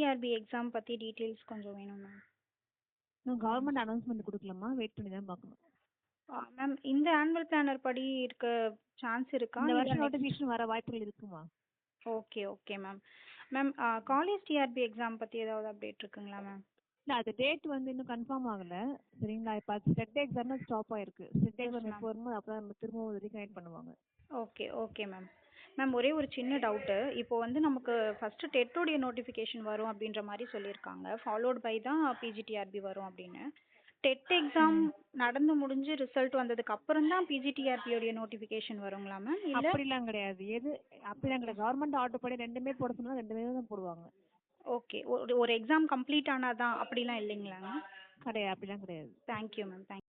TRP exam பற்றி details கொஞ்சம் வேணும் மேம் இன்னும் கவர்மெண்ட் அனௌன்ஸ்மெண்ட் கொடுக்கலம்மா. வெயிட் பண்ணி தான் பார்க்கணும். மேம் இந்த ஆனுவல் பிளானர் படி இருக்க சான்ஸ் இருக்கா? இந்த வருஷம் நோட்டிஃபிகேஷன் வர வாய்ப்புகள் இருக்குமா? Okay okay ma'am ma'am college TRB exam பற்றி ஏதாவது அப்டேட் இருக்குங்களா மேம் இல்லை அது டேட் வந்து இன்னும் கன்ஃபார்ம் ஆகல. சரிங்களா? இப்போ செட் எக்ஸாம் ஸ்டாப் ஆயிருக்கு. செட் எக்ஸாம் எப்போ வருமோ அப்போ நம்ம திரும்பவும் ரீகனெக்ட் பண்ணுவாங்க. ஓகே ஓகே மேம் மேம் ஒரே ஒரு சின்ன டவுட்டு இப்போ வந்து நமக்கு ஃபஸ்ட்டு டெட்டோடைய நோட்டிஃபிகேஷன் வரும் அப்படின்ற மாதிரி சொல்லியிருக்காங்க. ஃபாலோட் பை தான் பிஜிடிஆர்பி வரும் அப்படின்னு. டெட் எக்ஸாம் நடந்து முடிஞ்சு ரிசல்ட் வந்ததுக்கு அப்புறம் தான் பிஜிடிஆர்பியோடைய நோட்டிஃபிகேஷன் வருங்களா மேம் இல்லை? அப்படிலாம் கிடையாது. எது அப்படிலாம் கிடையாது. கவர்மெண்ட் ஆர்டர் படி ரெண்டுமே போட சொன்னா ரெண்டுமே தான் போடுவாங்க. ஓகே ஒரு ஒரு எக்ஸாம் கம்ப்ளீட் ஆனாதான் அப்படிலாம் இல்லைங்களா கிடையாது. அப்படிலாம் கிடையாது. Thank you ma'am thank